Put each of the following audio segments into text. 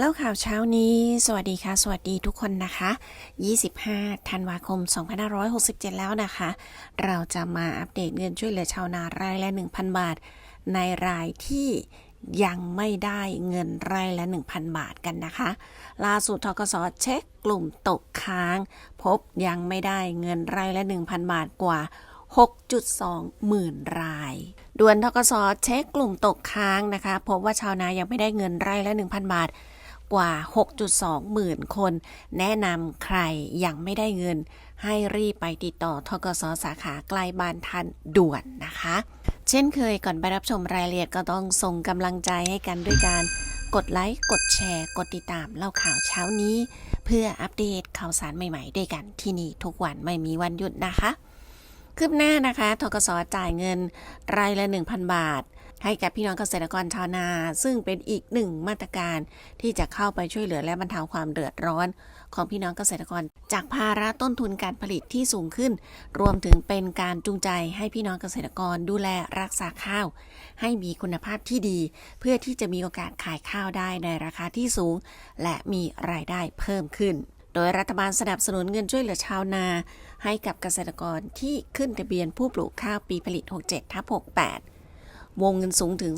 เล่าข่าวเช้านี้ สวัสดีค่ะ สวัสดีทุกคนนะคะ 25 ธันวาคม 2567 แล้วนะคะ เราจะมาอัปเดตเงินช่วยเหลือชาวนารายละ 1,000 บาท ในรายที่ยังไม่ได้เงินรายละ 1,000 บาทกันนะคะ ล่าสุดทกสเช็คกลุ่มตกค้าง พบยังไม่ได้เงินรายละ 1,000 บาทกว่า 6.2 หมื่นรายด่วนทกสเช็คกลุ่มตกค้างนะคะ พบว่าชาวนายังไม่ได้เงินรายละ 1,000 บาท กว่า 6.2 หมื่นคน แนะนำใครยังไม่ได้เงิน ให้รีบไปติดต่อทกสสาขาใกล้บ้านท่านด่วนนะคะ เช่นเคยก่อนไปรับชมรายละเอียดก็ต้องส่งกำลังใจให้กันด้วยการกดไลค์ กดแชร์ กดติดตามเล่าข่าวเช้านี้ เพื่ออัปเดตข่าวสารใหม่ๆ ด้วยกันที่นี่ทุกวันไม่มีวันหยุดนะคะ คืบหน้านะคะทกสจ่ายเงินรายละ 1,000 บาท ให้กับพี่น้องเกษตรกรชาวนา ซึ่งเป็นอีกหนึ่งมาตรการที่จะเข้าไปช่วยเหลือและบรรเทาความเดือดร้อน ของพี่น้องเกษตรกร จากภาระต้นทุนการผลิตที่สูงขึ้น รวมถึงเป็นการจูงใจให้พี่น้องเกษตรกรดูแลรักษาข้าว ให้มีคุณภาพที่ดี เพื่อที่จะมีโอกาสขายข้าวได้ในราคาที่สูง และมีรายได้เพิ่มขึ้นโดยรัฐบาลสนับสนุนเงินช่วยเหลือชาวนา ให้กับเกษตรกรที่ขึ้นทะเบียนผู้ปลูกข้าวปีผลิต 67ทับ68 วงเงินสูงถึง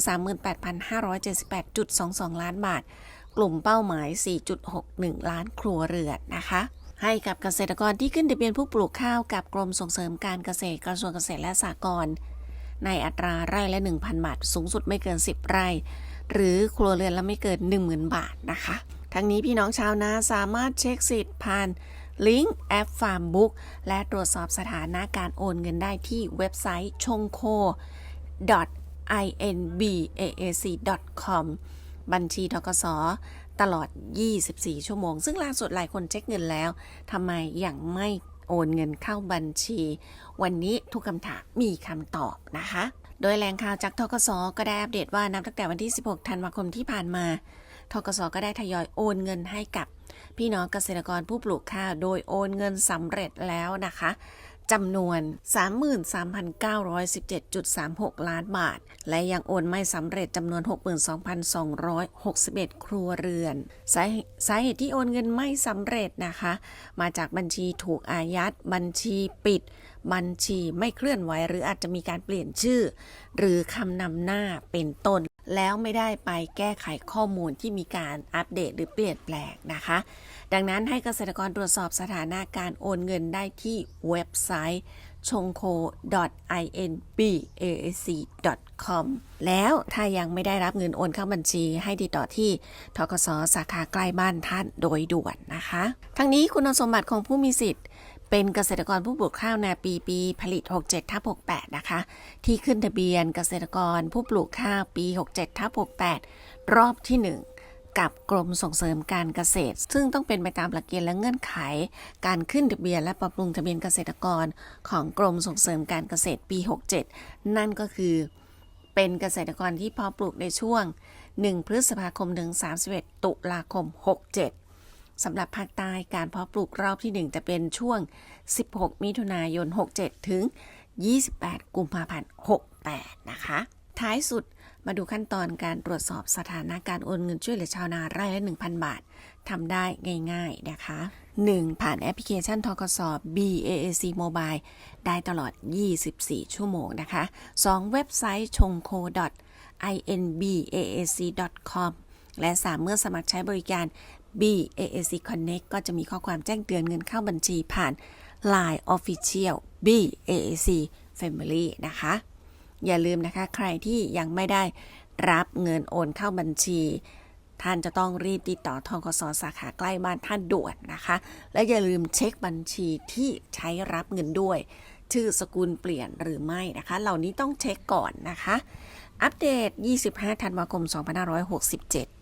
38,578.22 ล้านบาท กลุ่มเป้าหมาย 4.61 ล้านครัวเรือนนะคะ ให้กับเกษตรกรที่ขึ้นทะเบียนผู้ปลูกข้าวกับกรมส่งเสริมการเกษตรกระทรวงเกษตรและสหกรณ์ในอัตราไร่ละ 1,000 บาท สูงสุดไม่เกิน 10 ไร่ หรือครัวเรือนละไม่เกิน 10,000 บาทนะคะ ทั้งนี้พี่น้องชาวนาสามารถเช็คสิทธิ์ผ่านลิงก์แอป Farmbook และตรวจสอบสถานะการโอนเงินได้ที่เว็บไซต์ชงโค inbaac.com บัญชีทกสตลอด 24 ชั่วโมง ซึ่งล่าสุดหลายคนเช็คเงินแล้วทำไมยังไม่โอนเงินเข้าบัญชี วันนี้ทุกคำถามมีคำตอบนะคะ โดยแหล่งข่าวจากทกสก็ได้อัปเดตว่านับตั้งแต่วันที่ 16 ธันวาคมที่ผ่านมาทกสก็ได้ทยอยโอนเงินให้กับ พี่น้องเกษตรกรผู้ปลูกข้าว โดยโอนเงินสำเร็จแล้วนะคะ จำนวน 33,917.36 ล้านบาท และยังโอนไม่สำเร็จจำนวน 62,261 ครัวเรือน สาสาเหตุที่โอนเงินไม่สำเร็จนะคะ มาจากบัญชีถูกอายัด บัญชีปิด บัญชีไม่เคลื่อนไหว หรืออาจจะมีการเปลี่ยนชื่อ หรือคำนำหน้าเป็นต้น แล้วไม่ได้ไปแก้ไขข้อมูลที่มีการอัปเดตหรือเปลี่ยนแปลงนะคะ ดังนั้นให้เกษตรกรตรวจสอบสถานะการโอนเงินได้ที่เว็บไซต์ชงโค inbaac.com แล้วถ้ายังไม่ได้รับเงินโอนเข้าบัญชี ให้ติดต่อที่ทกสสาขาใกล้บ้านท่านโดยด่วนนะคะ ทั้งนี้คุณสมบัติของผู้มีสิทธิ์ เป็นเกษตรกรผู้ปลูกข้าวนาปีปีผลิต 67ทับ68 นะคะ ที่ขึ้นทะเบียนเกษตรกรผู้ปลูกข้าวปี 67ทับ68 รอบที่ 1 กับกรมส่งเสริมการเกษตร ซึ่งต้องเป็นไปตามหลักเกณฑ์และเงื่อนไข การขึ้นทะเบียนและปรับปรุงทะเบียนเกษตรกรของกรมส่งเสริมการเกษตรปี 67 นั่นก็คือ เป็นเกษตรกรที่พาะปลูกในช่วง 1 พฤษภาคมถึง31 ตุลาคม 67 สำหรับภาคใต้การเพาะปลูกรอบที่ 1 จะเป็นช่วง 16 มิถุนายน 67 ถึง 28 กุมภาพันธ์ 68 นะคะ ท้ายสุดมาดูขั้นตอนการตรวจสอบสถานะการโอนเงินช่วยเหลือชาวนาไร่ละ 1,000 บาททำได้ง่ายๆนะคะ 1. ผ่านแอปพลิเคชันทกส BAAC Mobile ได้ตลอด 24 ชั่วโมงนะคะ 2. เว็บไซต์ชงโค inbaac.com และ 3. เมื่อสมัครใช้บริการ BAAC Connect ก็จะมีข้อความแจ้งเตือนเงินเข้าบัญชีผ่าน Line Official BAAC Family นะคะ อย่าลืมนะคะใครที่ยังไม่ได้รับเงินโอนเข้าบัญชี ท่านจะต้องรีบติดต่อทกสสาขาใกล้บ้านท่านด่วนนะคะ และอย่าลืมเช็คบัญชีที่ใช้รับเงินด้วย ชื่อสกุลเปลี่ยนหรือไม่นะคะ เหล่านี้ต้องเช็คก่อนนะคะ อัปเดต 25 ธันวาคม 2567